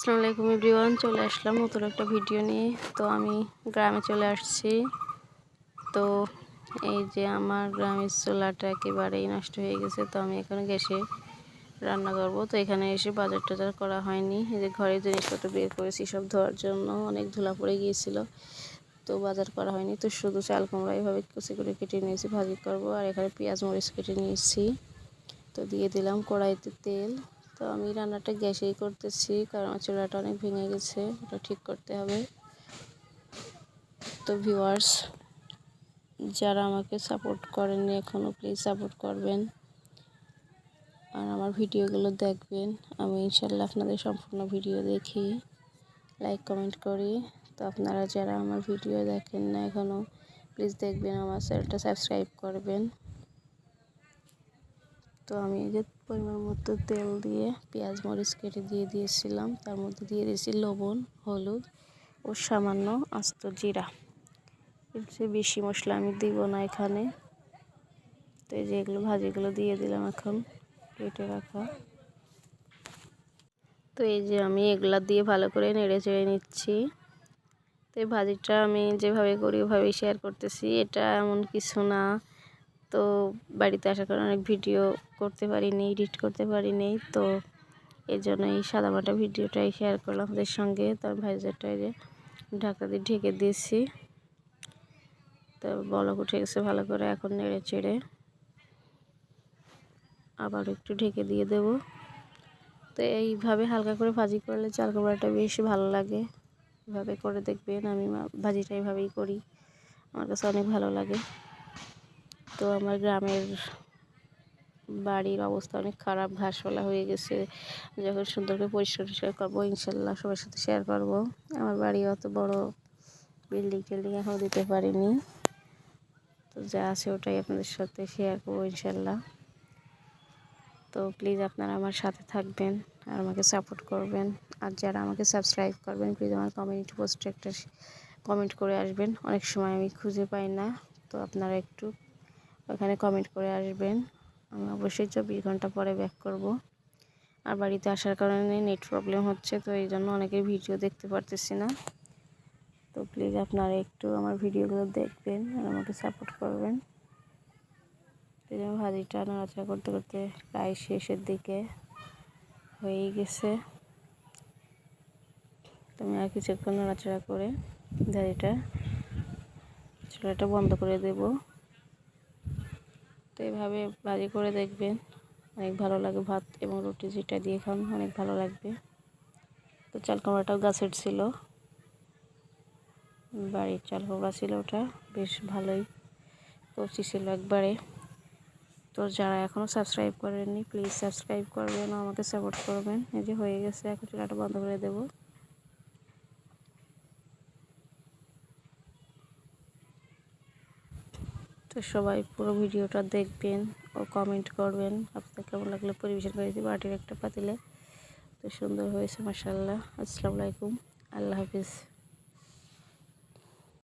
আসসালামু আলাইকুম এভরিওয়ান। চলে আসলাম নতুন একটা ভিডিও নিয়ে। তো আমি গ্রামে চলে আসছি। তো এই যে আমার গ্রামের চোলাটা একেবারেই নষ্ট হয়ে গেছে। তো আমি এখানে গ্যাসে রান্না করব। তো এখানে এসে বাজার টাজার করা হয়নি। এই যে ঘরের জিনিসপত্র বের করেছি সব ধোয়ার জন্য। অনেক ধুলা পড়ে গিয়েছিল। তো বাজার করা হয়নি। তো শুধু চাল কুমড়া এইভাবে কুচি করে কেটে নিয়েছি, ভাজি করব। আর এখানে পেঁয়াজ মরিচ কেটে নিয়েছি। তো দিয়ে দিলাম কড়াইতে তেল। তো আমি রান্নাটা গ্যাসেই করতেছি, কারণ আমার চুলাটা অনেক ভেঙে গেছে, ওটা ঠিক করতে হবে। তো ভিউয়ার্স যারা আমাকে সাপোর্ট করেননি এখনও প্লিজ সাপোর্ট করবেন। আর আমার ভিডিওগুলো দেখবেন। আমি ইনশাল্লাহ আপনাদের সম্পূর্ণ ভিডিও দেখি লাইক কমেন্ট করি। তো আপনারা যারা আমার ভিডিও দেখেন না এখনও প্লিজ দেখবেন, আমার চ্যানেলটা সাবস্ক্রাইব করবেন। তো আমি এই যে পরিমাণ মতো তেল দিয়ে পেঁয়াজ, মরিচ কেটে দিয়ে দিয়েছিলাম। তার মধ্যে দিয়ে দিয়েছি লবণ, হলুদ ও সামান্য আস্ত জিরা। এর বেশি মশলা আমি দিব না এখানে। তো এই যে এগুলো ভাজিগুলো দিয়ে দিলাম এখন, কেটে রাখা। তো এই যে আমি এগুলা দিয়ে ভালো করে নেড়ে চেড়ে নিচ্ছি। তো এই ভাজিটা আমি যেভাবে করি ওভাবেই শেয়ার করতেছি। এটা এমন কিছু না। তো বাড়িতে আসার কারণে অনেক ভিডিও করতে পারিনি, এডিট করতে পারিনি, তো এই জন্য এই সাদামাটা ভিডিওটাই শেয়ার করলাম আপনাদের সঙ্গে তো আমি ভাইজারটা যে ঢাকা দিয়ে ঢেকে দিয়েছি। তো বলক উঠে গেছে ভালো করে, এখন নেড়ে চেড়ে আবার একটু ঢেকে দিয়ে দেব। তো এইভাবে হালকা করে ভাজি করলে চাল কাপড়টা বেশ ভালো লাগে। এভাবে করে দেখবেন, আমি ভাজিটা এইভাবেই করি, আমার কাছে অনেক ভালো লাগে। তো আমার গ্রামের বাড়ির অবস্থা অনেক খারাপ ঘাসওয়ালা হয়ে গেছে। যখন সুন্দর করে পরিষ্কার টরিষ্কার করব, ইনশাল্লাহ সবার সাথে শেয়ার করব। আমার বাড়ি অত বড় বিল্ডিং টিল্ডিং এখনও দিতে পারিনি। তো যা আছে ওটাই আপনাদের সাথে শেয়ার করব ইনশাল্লাহ। তো প্লিজ আপনারা আমার সাথে থাকবেন, আর আমাকে সাপোর্ট করবেন। আর যারা আমাকে সাবস্ক্রাইব করবেন প্লিজ আমার কমিউনিটি পোস্টে একটা কমেন্ট করে আসবেন। অনেক সময় আমি খুঁজে পাই না, তো আপনারা একটু ওখানে কমেন্ট করে আসবেন। আমি অবশ্যই চব্বিশ ঘণ্টা পরে ব্যাক করব। আর বাড়িতে আসার কারণে নেট প্রবলেম হচ্ছে, তো এই জন্য অনেকের ভিডিও দেখতে পারতেছি না। তো প্লিজ আপনারা একটু আমার ভিডিওগুলো দেখবেন আর আমাকে সাপোর্ট করবেন। এই জন্য ভাজিটা নাড়াচাড়া করতে করতে প্রায় শেষের দিকে হয়েই গেছে। তুমি আর কিছুক্ষণ নাড়াচাড়া করে ভাজিটা চুলাটা বন্ধ করে দেবো। তো এভাবে ভাজি করে দেখবেন। অনেক ভালো লাগে ভাত এবং রুটি যেটা দিয়ে খান, অনেক ভালো লাগবে। তো চাল কুমড়াটাও গাছের ছিল। বাড়ির চাল কুমড়া ছিল ওটা, বেশ ভালোই। কচি ছিল একবারে। তো যারা এখনও সাবস্ক্রাইব করেননি প্লিজ সাবস্ক্রাইব করবেন, আমাকে সাপোর্ট করবেন। এই যে হয়ে গেছে, এখন চুলাটা বন্ধ করে দেবো। তো সবাই পুরো ভিডিওটা দেখবেন ও কমেন্ট করবেন। আপনার কেমন লাগলে পরিবেশন করে দিই বাটির একটা পাতিলে। তো সুন্দর হয়েছে মাসাল্লাহ আসসালামু আলাইকুম। আল্লাহ হাফিজ।